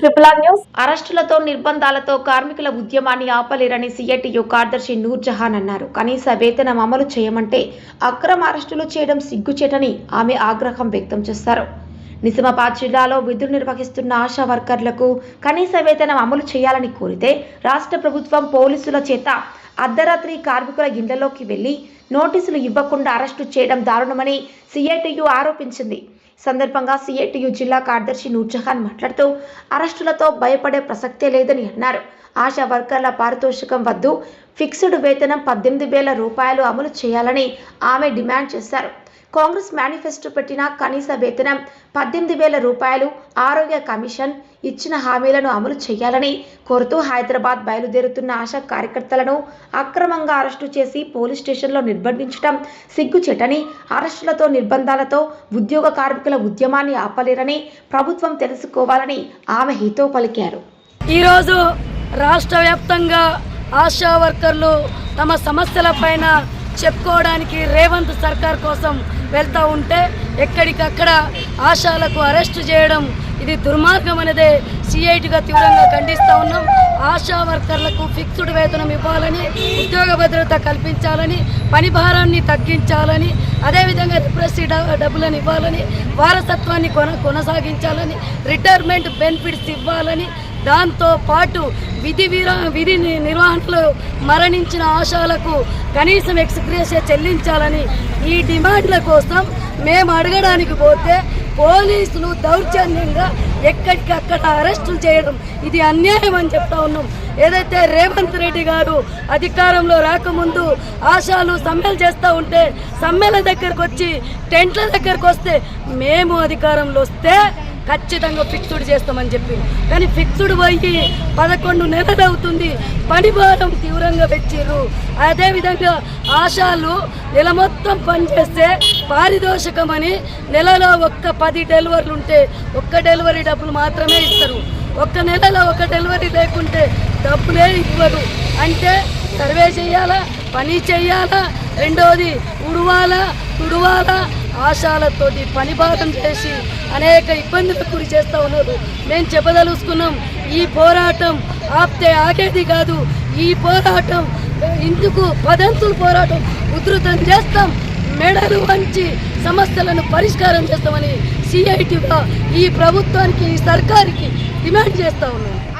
Triple R news అరెస్టులతో నిర్బంధాలతో కార్మికుల ఉద్యమాన్ని ఆపలేరని సిఐటియు కార్యదర్శి నూర్ జహాన్ అన్నారు. కనీస వేతనం అమలు చేయమంటే అక్రమ అరెస్టులు చేయడం సిగ్గుచేటని ఆమె ఆగ్రహం వ్యక్తం చేశారు. నిజామాబాద్ జిల్లాలో విధులు నిర్వహిస్తున్న ఆశా వర్కర్లకు కనీస వేతనం అమలు చేయాలని కోరితే రాష్ట్ర ప్రభుత్వం పోలీసుల చేత అర్ధరాత్రి కార్మికుల ఇళ్ళలోకి వెళ్ళి నోటీసులు ఇవ్వకుండా అరెస్టు చేయడం దారుణమని సిఐటియు ఆరోపించింది. సందర్భంగా సిఐటియు జిల్లా కార్యదర్శి నూర్జహాన్ మాట్లాడుతూ అరెస్టులతో భయపడే ప్రసక్తే లేదని అన్నారు. ఆశా వర్కర్ల పారితోషికం వద్దు. ఫిక్స్డ్ వేతనం పద్దెనిమిది వేల రూపాయలు అమలు చేయాలని ఆమె డిమాండ్ చేశారు. కాంగ్రెస్ మేనిఫెస్టో పెట్టిన కనీస వేతనం పద్దెనిమిది వేల రూపాయలు ఆరోగ్య కమిషన్ ఇచ్చిన హామీలను అమలు చేయాలని కోరుతూ హైదరాబాద్ బయలుదేరుతున్న ఆశా కార్యకర్తలను అక్రమంగా అరెస్టు చేసి పోలీస్ స్టేషన్లో నిర్బంధించడం సిగ్గుచెటని అరెస్టులతో నిర్బంధాలతో ఉద్యోగ కార్మికుల ఉద్యమాన్ని ఆపలేరని ప్రభుత్వం తెలుసుకోవాలని ఆమె హితో పలికారు. ఈరోజు రాష్ట్ర వ్యాప్తంగా ఆశా వర్కర్లు తమ సమస్యల పైన చెప్పుకోవడానికి రేవంత్ సర్కార్ కోసం వెళ్తూ ఉంటే ఎక్కడికక్కడ ఆశాలకు అరెస్ట్ చేయడం ఇది దుర్మార్గం అనేదే సిఐటిగా తీవ్రంగా ఖండిస్తూ ఉన్నాం. ఆశా వర్కర్లకు ఫిక్స్డ్ వేతనం ఇవ్వాలని ఉద్యోగ భద్రత కల్పించాలని పని భారాన్ని తగ్గించాలని అదేవిధంగా రిప్రెసీ డబ్బులను ఇవ్వాలని వారసత్వాన్ని కొన కొనసాగించాలని రిటైర్మెంట్ బెనిఫిట్స్ ఇవ్వాలని దాంతో పాటు విధి విరా విధి ని- నిర్వహణలో మరణించిన ఆశాలకు కనీసం ఎక్స్గ్రేషియా చెల్లించాలని ఈ డిమాండ్ల కోసం మేము అడగడానికి పోతే పోలీసులు దౌర్జన్యంగా ఎక్కడికక్కడ అరెస్టులు చేయడం ఇది అన్యాయం అని చెప్తా ఉన్నాం. ఏదైతే రేవంత్ రెడ్డి గారు అధికారంలో రాకముందు ఆశాలు సమ్మెలు చేస్తూ ఉంటే సమ్మెల దగ్గరకు వచ్చి టెంట్ల దగ్గరకు వస్తే మేము అధికారంలో వస్తే ఖచ్చితంగా ఫిక్స్డ్ చేస్తామని చెప్పి. కానీ ఫిక్స్డ్ పోయి పదకొండు నెలలు అవుతుంది పనిభారం తీవ్రంగా పెంచారు అదేవిధంగా ఆశాలు నెల మొత్తం పనిచేస్తే పారితోషికమని నెలలో ఒక్క పది డెలివరీలు ఉంటే ఒక్క డెలివరీ డబ్బులు మాత్రమే ఇస్తారు. ఒక్క నెలలో ఒక డెలివరీ లేకుంటే డబ్బులే ఇవ్వరు. అంటే సర్వే చేయాలా? పని చేయాలా? రెండోది ఉడవాలా? తుడవాలా? ఆశాలతోటి పని చేసి అనేక ఇబ్బందులకు గురి చేస్తూ ఉన్నారు. మేము చెప్పదలుచుకున్నాం ఈ పోరాటం ఆప్తే ఆగేది కాదు. ఈ పోరాటం ఇందుకు పదంతులు పోరాటం ఉధృతం చేస్తాం. మెడలు వంచి సమస్యలను పరిష్కారం చేస్తామని సిఐటిగా ఈ ప్రభుత్వానికి ఈ సర్కారికి డిమాండ్ చేస్తా ఉన్నాం.